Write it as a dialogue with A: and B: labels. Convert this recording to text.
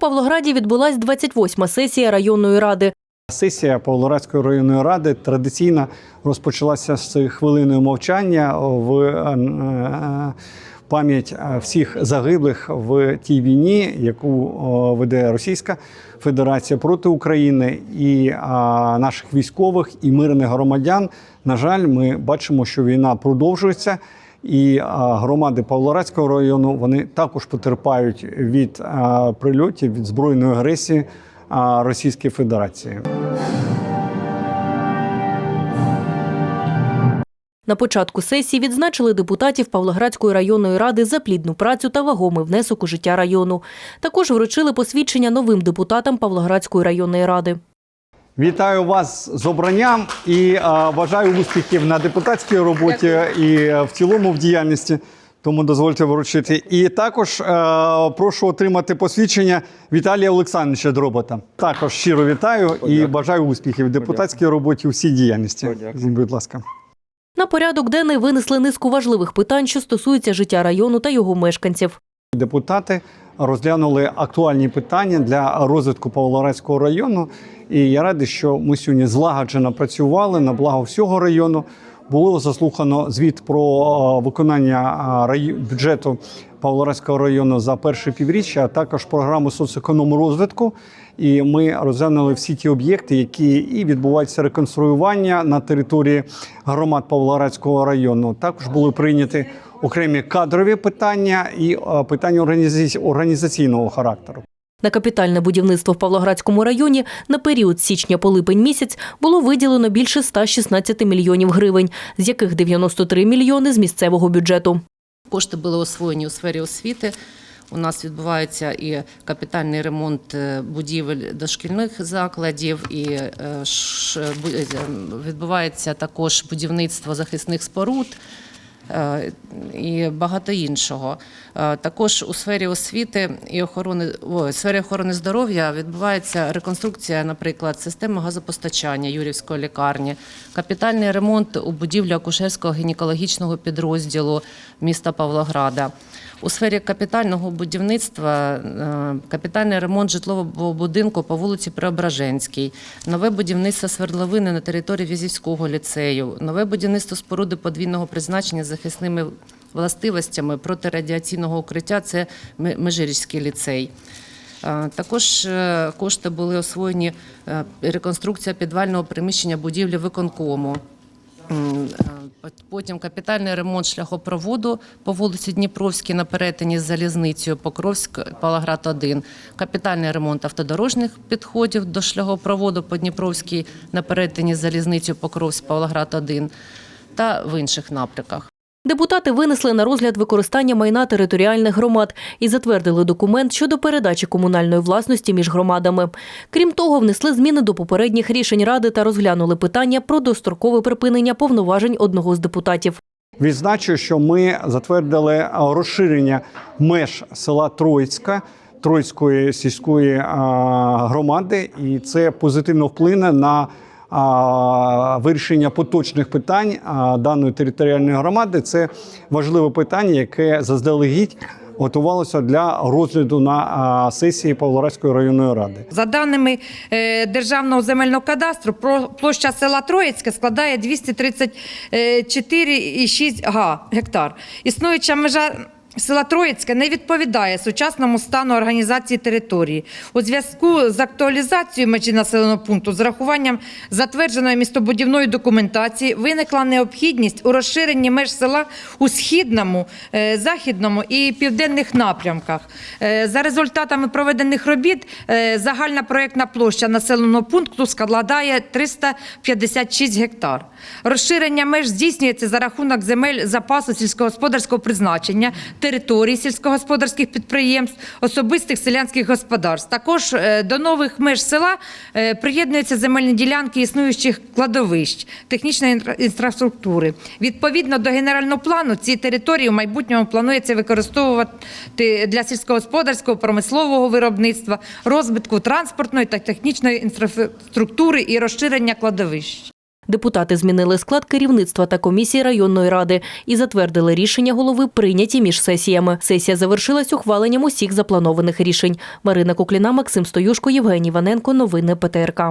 A: Павлограді відбулась 28-ма сесія районної ради.
B: Сесія Павлоградської районної ради традиційно розпочалася з хвилиною мовчання в е, е, пам'ять всіх загиблих в тій війні, яку веде Російська Федерація проти України і наших військових і мирних громадян. На жаль, ми бачимо, що війна продовжується. І громади Павлоградського району вони також потерпають від прильотів від збройної агресії Російської Федерації.
A: На початку сесії відзначили депутатів Павлоградської районної ради за плідну працю та вагомий внесок у життя району. Також вручили посвідчення новим депутатам Павлоградської районної ради.
B: Вітаю вас з обранням і е, бажаю успіхів на депутатській роботі і е, в цілому в діяльності. Тому дозвольте вручити. І також е, прошу отримати посвідчення Віталія Олександровича Дробота. Також щиро вітаю і бажаю успіхів в депутатській роботі у всій діяльності. Будь ласка.
A: На порядок денний винесли низку важливих питань, що стосуються життя району та його мешканців.
B: Депутати розглянули актуальні питання для розвитку Павлоградського району. І я радий, що ми сьогодні злагоджено працювали на благо всього району. Було заслухано звіт про е, виконання е, бюджету Павлоградського району за перше півріччя, а також програму соцеконому розвитку. І ми розглянули всі ті об'єкти, які і відбуваються реконструювання на території громад Павлоградського району. Також були прийняті окремі кадрові питання і е, питання організаці- організаційного характеру.
A: На капітальне будівництво в Павлоградському районі на період з січня по липень місяць було виділено більше 116 мільйонів гривень, з яких 93 мільйони з місцевого бюджету.
C: Кошти були освоєні у сфері освіти. У нас відбувається і капітальний ремонт е, будівель дошкільних закладів, і е, відбувається також будівництво захисних споруд. Е, І багато іншого. Е, Також у сфері освіти і охорони ой, сфері охорони здоров'я відбувається реконструкція, наприклад, системи газопостачання Юрівської лікарні, капітальний ремонт у будівлі акушерського гінекологічного підрозділу міста Павлограда. У сфері капітального будівництва е, капітальний ремонт житлового будинку по вулиці Преображенській, нове будівництво свердловини на території Візівського ліцею, нове будівництво споруди подвійного призначення з захисними властивостями протирадіаційного укриття це Межирічський ліцей. Також е, кошти були освоєні е, реконструкція підвального приміщення будівлі виконкому. Е, Потім капітальний ремонт шляхопроводу по вулиці Дніпровській на перетині з залізницею Покровськ, Палаград 1. Капітальний ремонт автодорожніх підходів до шляхопроводу по Дніпровській на перетині з залізницею Покровськ, Павлоград 1 та в інших напрямках.
A: Депутати винесли на розгляд використання майна територіальних громад і затвердили документ щодо передачі комунальної власності між громадами. Крім того, внесли зміни до попередніх рішень ради та розглянули питання про дострокове припинення повноважень одного з депутатів.
B: Відзначу, що ми затвердили е, розширення меж села Троїцька. Троїцької сільської е, громади, і це позитивно вплине на вирішення поточних питань даної територіальної громади. Це важливе питання, яке заздалегідь готувалося для розгляду на сесії Павлоградської районної ради.
D: За даними е, Державного земельного кадастру, площа села Троїцьке складає 234,6 га гектар. Існуюча межа села Троїцьке не відповідає сучасному стану організації території. У зв'язку з актуалізацією межі населеного пункту з рахуванням затвердженої містобудівної документації виникла необхідність у розширенні меж села у східному, е, західному і південних напрямках. Е, За результатами проведених робіт е, загальна проєктна площа населеного пункту складає 356 гектар. Розширення меж здійснюється за рахунок земель запасу сільськогосподарського призначення, територій сільськогосподарських підприємств, особистих селянських господарств. Також е, до нових меж села е, приєднуються земельні ділянки існуючих кладовищ, технічної інфра- інфраструктури. Відповідно до генерального плану, ці території в майбутньому планується використовувати для сільськогосподарського промислового виробництва, розвитку транспортної та технічної інфраструктури і розширення кладовищ.
A: Депутати змінили склад керівництва та комісії районної ради і затвердили рішення голови, прийняті між сесіями. Сесія завершилась ухваленням усіх запланованих рішень. Марина Кукліна, Максим Стоюшко, Євгеній Ваненко. Новини ПТРК.